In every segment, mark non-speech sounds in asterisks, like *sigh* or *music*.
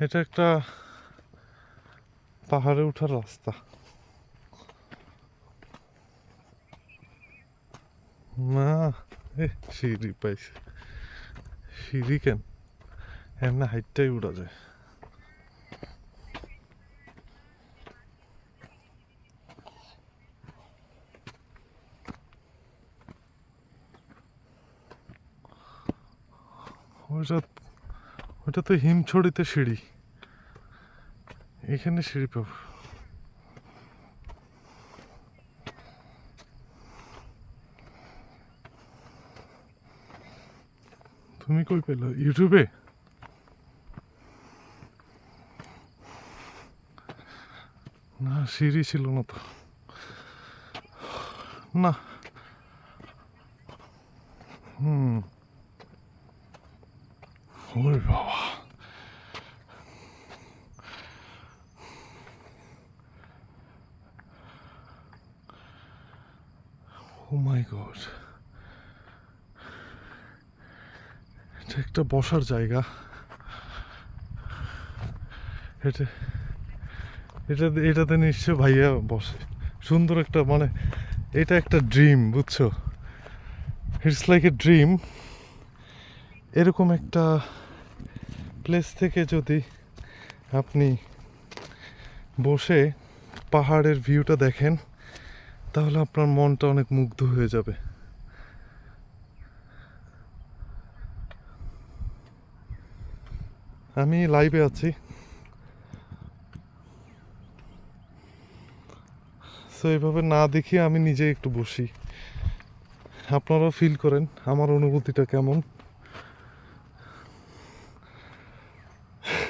এটা একটা পাহাড়ে ওঠার রাস্তা। না এ, সিঁড়ি পাইছে। সিঁড়ি কেন? এমনি হাইটটাই উড়া যায়। ওইটা ওইটা তো হিমছড়িতে সিঁড়ি। এখানে সিঁড়ি পাবো। তুমি কই পেল? ইউটিউবে না, সিঁড়ি ছিল না তো। না। হুম। ওরে বাবা। মাই গড এটা একটা বসার জায়গা। এটা এটা, এটাতে নিশ্চয় ভাইয়া বসে। সুন্দর একটা মানে এটা একটা ড্রিম বুঝছ? ইটস লাইক এ ড্রিম এরকম একটা প্লেস থেকে যদি আপনি বসে পাহাড়ের ভিউটা দেখেন তাহলে আপনার মনটা অনেক মুগ্ধ হয়ে যাবে। আমি লাইভে আছি। সো এইভাবে না দেখিয়ে আমি নিজে একটু বসি। আপনারাও ফিল করেন, আমার অনুভূতিটা কেমন।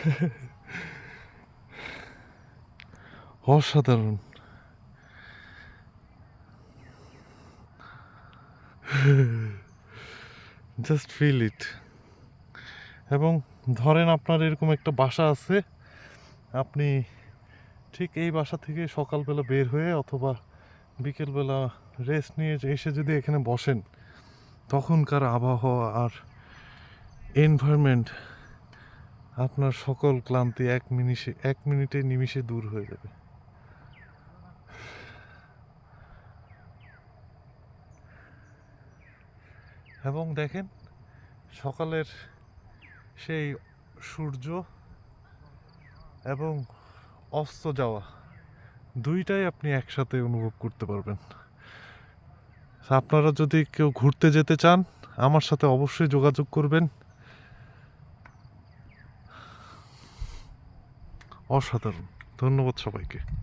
*laughs* অসাধারণ। জাস্ট ফিল ইট এবং ধরেন আপনার এরকম একটা বাসা আছে, আপনি ঠিক এই বাসা থেকে সকালবেলা বের হয়ে অথবা বিকেলবেলা রেস্ট নিয়ে এসে যদি এখানে বসেন, তখনকার আবহাওয়া আর এনভায়রনমেন্ট আপনার সকল ক্লান্তি এক মিনিটে এক মিনিটে নিমিষে দূর হয়ে যাবে। এবং দেখেন সকালের সেই সূর্য এবং অস্ত যাওয়া দুইটাই আপনি একসাথে অনুভব করতে পারবেন। আপনারা যদি কেউ ঘুরতে যেতে চান, আমার সাথে অবশ্যই যোগাযোগ করবেন। অসাধারণ। ধন্যবাদ সবাইকে।